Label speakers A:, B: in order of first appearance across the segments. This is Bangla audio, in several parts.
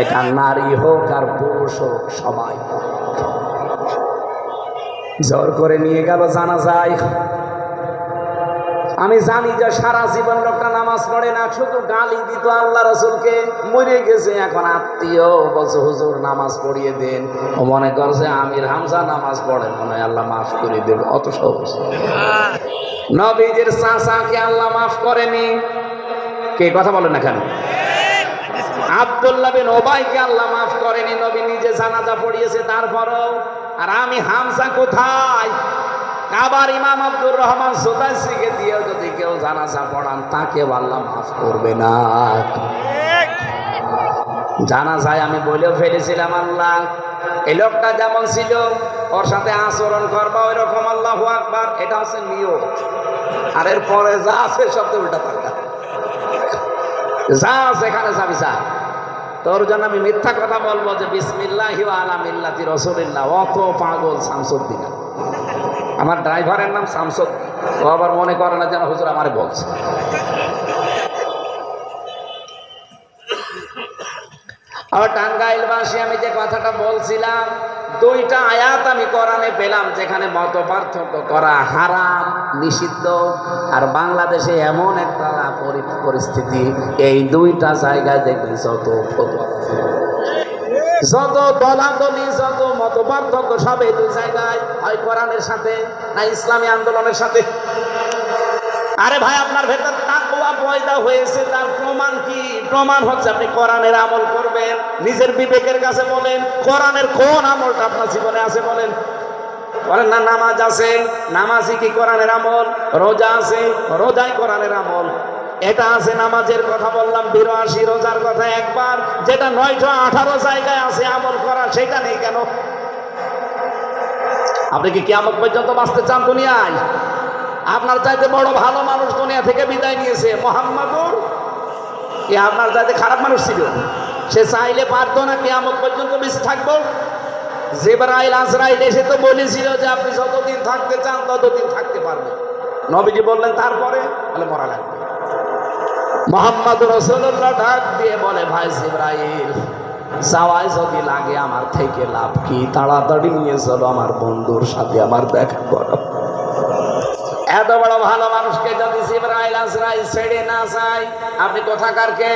A: এটা নারী হোক আর পুরুষ হোক, সবাই। জোর করে নিয়ে গেল জানা যায় আমি জানি যে সারা জীবন লোকটা নামাজ পড়ে না, শুধু গালি দিত আল্লাহ রসুলকে, মরে গেছে এখন আত্মীয়, বলছে, হুজুর, নামাজ পড়িয়ে দেন। ও মনে করছে, আমির হামজা নামাজ পড়ে। মনে আল্লাহ মাফ করে দেব, অত সহজ। নবীদের চাচাকে আল্লাহ মাফ করেনি। কে কথা বলেন না কেন? আব্দুল্লাহ বিন ওবাইকে আল্লাহ মাফ করেনি, নবী নিজে জানাজা পড়িয়েছে আর আমি হামসা কোথায়? আবার ইমাম আব্দুর রহমান সোদাইসিকে দিয়েও যদি কেউ জানাজা পড়ান আল্লাহ মাফ করবে না। জানা যায় আমি বলেও ফেলেছিলাম, আল্লাহ, এই লোকটা যেমন ছিল, ওর সাথে আচরণ করবা ওই রকম আল্লাহ আকবার, এটা হচ্ছে নিয়ম। আর এর পরে যা আছে সব তো উল্টা পাল্টা। যা সেখানে যাবি, যা। তোর জন্য আমি মিথ্যা কথা বলব যে বিসমিল্লাহ আলা মিল্লাতি রসুলিল্লাহ। অত পাগল শামসুদ্দিন আমার ড্রাইভারের নাম শামসুদ্দিন। ও আবার মনে করে না যেন হুজুর আমারে বলছে। আর টাঙ্গাইলবাসী, আমি যে কথাটা বলছিলাম, দুইটা আয়াত আমি কোরআনে পেলাম যেখানে মত পার্থক্য করা হারাম, নিষিদ্ধ, আর বাংলাদেশে এমন একটা পরিস্থিতি। এই দুইটা জায়গায় দেখবেন যত। যত দলাদলি যত মত পার্থক্য সব এই দুই জায়গায় হয় কোরআনের সাথে না ইসলামী আন্দোলনের সাথে। আরে ভাই, আপনার ভেতর তাকওয়া পয়দা হয়েছে, তার প্রমাণ কি? প্রমাণ হচ্ছে আপনি কোরআনের আমল করবেন, নিজের বিবেকের কাছে বলেন, কোরআনের কোন আমলটা আপনার জীবনে আছে বলেন। বলেন না, নামাজ আছে, নামাজই কি কোরআনের আমল? রোজা আছে, রোজাই কোরআনের আমল। এটা আছে নামাজের কথা বললাম, বিরাশি রোজার কথা একবার, যেটা নয়শো আঠারো জায়গায় আছে আমল করা সেটা নেই কেন? আপনি কি কিয়ামত পর্যন্ত বাঁচতে চান দুনিয়ায়? আপনার চাইতে বড় ভালো মানুষ দুনিয়া থেকে বিদায় নিয়েছে। মোহাম্মদুর কি আপনার চাইতে খারাপ মানুষ ছিল। সে চাইলে পারতো না কিয়ামত পর্যন্ত বেশি থাকব। জেবরাইল আজরাইল এসে তো বলেছিল যে আপনি যতদিন থাকতে চান, ততদিন থাকতে পারবেন। নবীজি বললেন, তারপরে? বলে, মরা লাগবে। মোহাম্মদ রসুল্লাহ ডাক দিয়ে বলে, ভাই জিব্রাইল, যাওয়ায় যদি লাগে আমার থেকে লাভ কি? তাড়াতাড়ি নিয়ে চলো আমার বন্ধুর সাথে আমার দেখা করো। এত বড় ভালো মানুষকে যদি জিব্রাইল আজরাইল ছেড়ে না যায়, আপনি কোথাকার কে?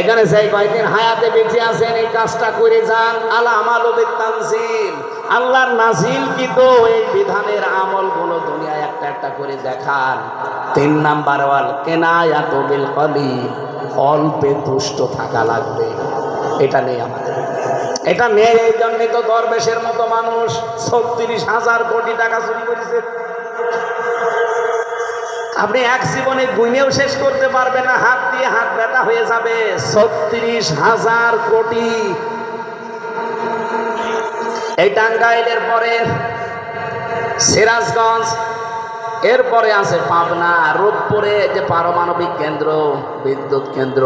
A: এখানে সেই কয়েকদিন হায়াতে বেঁচে আছেন, এই কাজটা করে যান। আল্লাহ আমাল তানজিল আল্লাহর নাজিল কি তো? এই বিধানের আমলগুলো দুনিয়ায় একটা একটা করে দেখান। তিন নাম্বার ওয়াল, কেনায়াত বিল কলি। অল্পে তুষ্ট থাকা লাগবে। এটা নেই আমাদের। এটা নেই, এই জন্যই তো দরবেশের মতো মানুষ। ছত্রিশ হাজার কোটি টাকা চুরি করেছে। আপনি এক জীবনে গুইনেও শেষ করতে পারবেন না, হাত দিয়ে হাত ব্যথা হয়ে যাবে। ছত্রিশ হাজার কোটি। এই টাঙ্গাইলের পরে সিরাজগঞ্জ, এরপরে আছে পাবনা রূপপুরে যে পারমাণবিক কেন্দ্র, বিদ্যুৎ কেন্দ্র,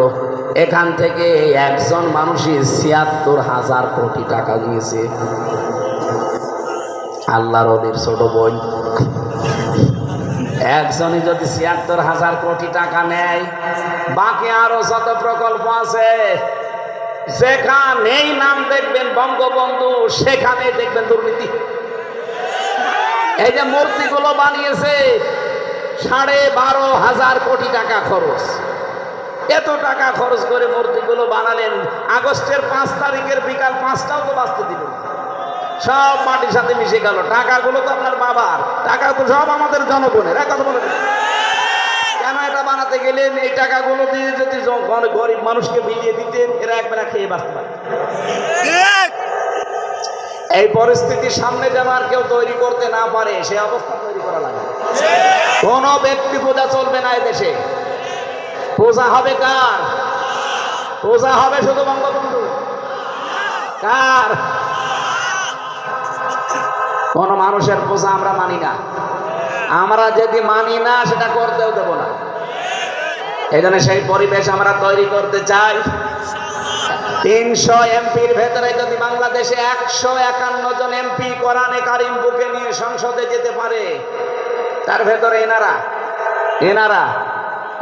A: এখান থেকে একজন মানুষই ছিয়াত্তর হাজার কোটি টাকা নিয়েছে। আল্লাহর ওদের ছোট বোন। একজনই যদি ছিয়াত্তর হাজার কোটি টাকা নেয়, বাকি আরও যত প্রকল্প আছে, যেখানেই নাম দেখবেন বঙ্গবন্ধু সেখানে দেখবেন দুর্নীতি এই যে মূর্তিগুলো বানিয়েছে, সাড়ে বারো হাজার কোটি টাকা খরচ এত টাকা খরচ করে মূর্তিগুলো বানালেন, আগস্টের পাঁচ তারিখের বিকাল পাঁচটাও তো বাঁচতে দিল না। সব মাটির সাথে মিশে গেল। টাকাগুলো তো আপনার বাবার। টাকা তো সব আমাদের জনগণের। এক কথা বলে কেন এটা বানাতে গেলেন? এই টাকাগুলো দিয়ে যদি গরিব মানুষকে বিলিয়ে দিতেন, এরা একবেলা খেয়ে বাঁচতে পারে এই পরিস্থিতির সামনে যেন আর কেউ তৈরি করতে না পারে, সে অবস্থা তৈরি করা লাগে। কোন ব্যক্তি পূজা চলবে না দেশে পূজা হবে কার? পূজা হবে শুধু বঙ্গবন্ধু। কার? কোন মানুষের পূজা আমরা মানি না। আমরা যদি মানি না, সেটা করতেও দেব না। এই জন্য সেই পরিবেশ আমরা তৈরি করতে চাই। তিনশো এমপির ভেতরে যদি বাংলাদেশে একশো একান্ন জন এমপি কোরআনে কারিম বুকে নিয়ে সংসদে যেতে পারে, তার ভেতরে এনারা এনারা,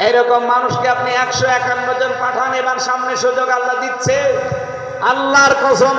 A: এরকম মানুষকে আপনি একশো একান্ন জন পাঠান, এবার সামনে সুযোগ আল্লাহ দিচ্ছে। আল্লাহর কসম